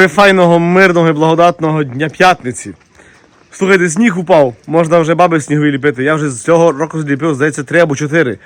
прифайного, мирного і благодатного дня п'ятниці. Слухайте, сніг упав, можна вже баби снігові ліпити. Я вже з цього року зліпив, здається, три або чотири.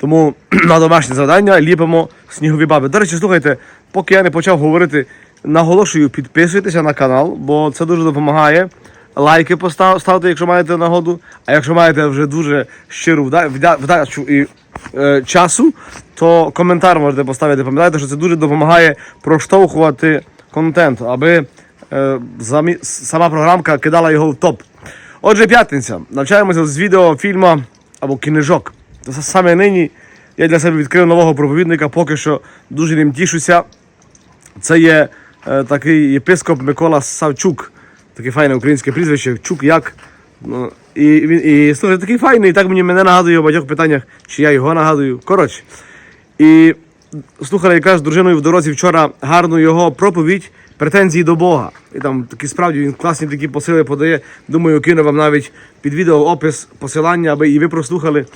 Тому на домашнє завдання ліпимо снігові баби. До речі, слухайте, поки я не почав говорити, наголошую, підписуйтеся на канал, бо це дуже допомагає. Лайки постав, якщо маєте нагоду. А якщо маєте вже дуже щиру вда- вда- вдачу і е, часу, то коментар можете поставити. Пам'ятайте, що це дуже допомагає проштовхувати контент, аби е, замі- сама програмка кидала його в топ. Отже, п'ятниця. Навчаємося з відео, фільму або книжок. Саме нині я для себе відкрив нового проповідника, поки що дуже ним тішуся. Це є е, такий єпископ Микола Савчук, таке файне українське прізвище, Чук як. Ну, і він і слухай, такий файний, і так мені мене нагадує у багатьох питаннях, чи я його нагадую. Коротше. І слухали якраз з дружиною в дорозі вчора гарну його проповідь претензії до Бога. І там такі справді він класні такі посили подає. Думаю, кину вам навіть під відео опис посилання, аби і ви прослухали.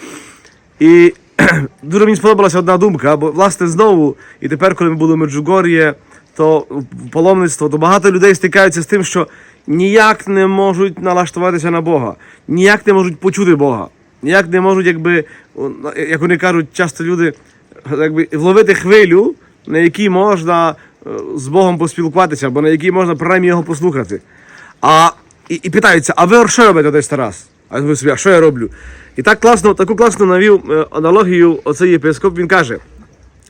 І дуже мені сподобалася одна думка, бо власне знову, і тепер, коли ми були в Меджугор'ї, то паломництво, то багато людей стикаються з тим, що ніяк не можуть налаштуватися на Бога, ніяк не можуть почути Бога, ніяк не можуть, якби, як вони кажуть, часто люди, якби вловити хвилю, на якій можна е, з Богом поспілкуватися, або на якій можна принаймні його послухати. А і, і питаються, а ви що робите десь Тарас? А ви собі, а що я роблю? І так класно, таку класно навів е, аналогію оцей єпископ. Він каже: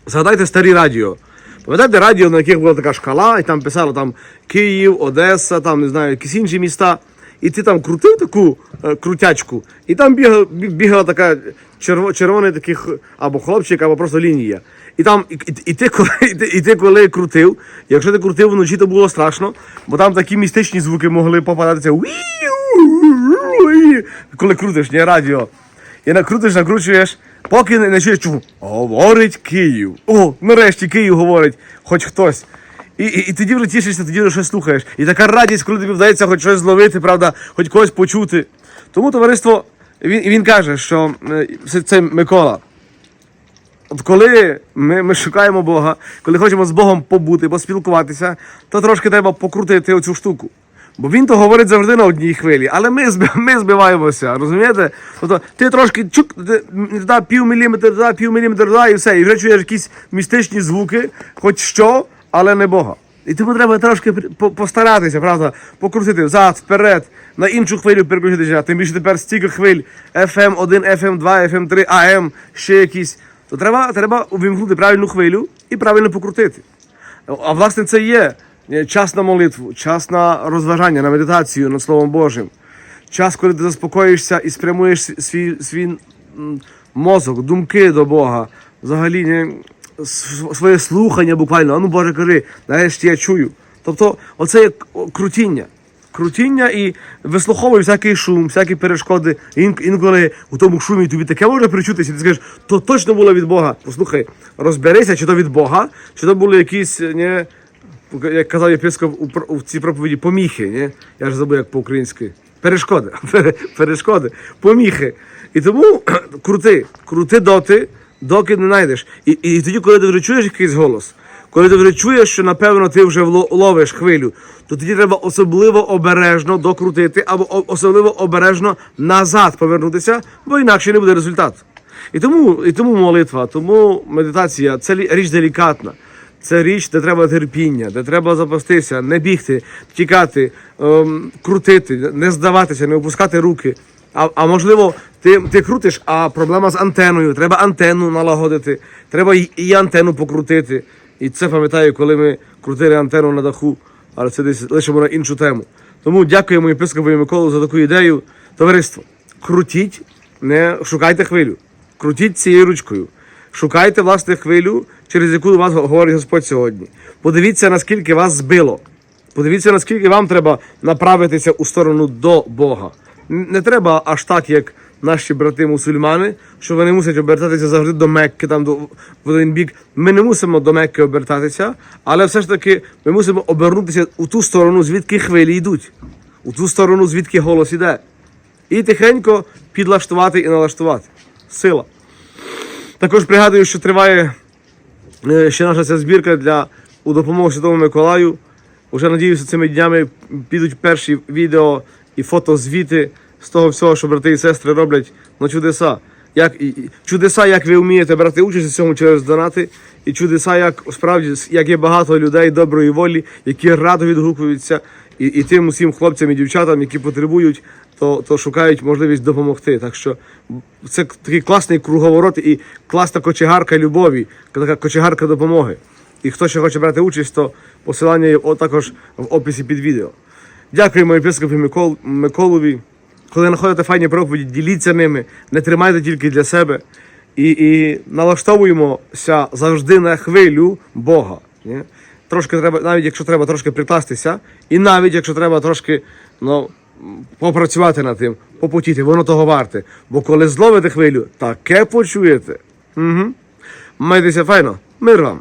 згадайте старі радіо. Пам'ятаєте радіо, на яких була така шкала, і там писало там Київ, Одеса, там не знаю, якісь інші міста. І ти там крутив таку е, крутячку, і там бігала, бігала така черво, червоний такий або хлопчик, або просто лінія. І там, і, і, і, ти, коли, і, і ти коли крутив, якщо ти крутив вночі, то було страшно, бо там такі містичні звуки могли попадатися. Коли крутиш, не радіо. І накрутиш, накручуєш, поки не, чуєш, чу, говорить Київ. О, нарешті Київ говорить, хоч хтось. І, і, і тоді вже тішишся, тоді вже щось слухаєш. І така радість, коли тобі вдається хоч щось зловити, правда, хоч когось почути. Тому товариство, він, він каже, що е, це, це Микола. От коли ми, ми шукаємо Бога, коли хочемо з Богом побути, поспілкуватися, то трошки треба покрутити оцю штуку. Бо він то говорить завжди на одній хвилі, але ми, ми збиваємося, розумієте? Тобто ти трошки чук, туди пів міліметра, туди пів міліметра, туди, і все, і вже чуєш якісь містичні звуки, хоч що, але не Бога. І тому треба трошки постаратися, правда, покрутити взад, вперед, на іншу хвилю переключитися. Тим більше тепер стільки хвиль FM1, FM2, FM3, AM, ще якісь. То треба, треба увімкнути правильну хвилю і правильно покрутити. А власне це є е, час на молитву, час на розважання, на медитацію над Словом Божим. Час, коли ти заспокоїшся і спрямуєш свій, свій мозок, думки до Бога, взагалі своє слухання буквально. А ну Боже, кажи, нарешті я чую. Тобто, оце є крутіння. Крутіння і вислуховуй всякий шум, всякі перешкоди. Ін- інколи у тому шумі тобі таке може причутися, і ти скажеш, то точно було від Бога. Послухай, розберися, чи то від Бога, чи то були якісь, не, як казав єпископ у, у цій проповіді, поміхи. Не? Я ж забув, як по-українськи. Перешкоди. Перешкоди, поміхи. І тому крути, крути доти, доки не знайдеш. І, і тоді, коли ти вже чуєш якийсь голос, коли ти вже чуєш, що напевно ти вже ловиш хвилю, то тоді треба особливо обережно докрутити або особливо обережно назад повернутися, бо інакше не буде результату. І тому, і тому молитва, тому медитація це річ делікатна. Це річ, де треба терпіння, де треба запастися, не бігти, тікати, ем, крутити, не здаватися, не опускати руки. А, а можливо, ти, ти крутиш, а проблема з антеною. Треба антенну налагодити, треба і, і антенну покрутити. І це пам'ятаю, коли ми крутили антенну на даху, але це десь лишимо на іншу тему. Тому дякуємо єпископові Миколу за таку ідею. Товариство, крутіть, не шукайте хвилю, крутіть цією ручкою. Шукайте власне хвилю, через яку вас говорить Господь сьогодні. Подивіться, наскільки вас збило. Подивіться, наскільки вам треба направитися у сторону до Бога. Не треба аж так, як наші брати мусульмани, що вони мусять обертатися завжди до Мекки, там до, в один бік. Ми не мусимо до Мекки обертатися, але все ж таки ми мусимо обернутися у ту сторону, звідки хвилі йдуть, у ту сторону, звідки голос іде. І тихенько підлаштувати і налаштувати. Сила. Також пригадую, що триває е, ще наша ця збірка для у допомогу Святому Миколаю. Уже надіюся, цими днями підуть перші відео і фотозвіти з того всього, що брати і сестри роблять ну, чудеса. Як, і- чудеса, як ви вмієте брати участь у цьому через донати, і чудеса, як справді як є багато людей доброї волі, які радо відгукуються, і, і тим усім хлопцям і дівчатам, які потребують, то, то шукають можливість допомогти. Так що це такий класний круговорот і класна кочегарка любові, така кочегарка допомоги. І хто ще хоче брати участь, то посилання є також в описі під відео. Дякуємо єпископі Микол, Миколові. Коли знаходите файні проповіді, діліться ними, не тримайте тільки для себе. І, і налаштовуємося завжди на хвилю Бога. Ні? Трошки треба, навіть якщо треба трошки прикластися, і навіть якщо треба трошки ну, попрацювати над тим, попотіти, воно того варте. Бо коли зловите хвилю, таке почуєте. Угу. Майтеся файно, мир вам!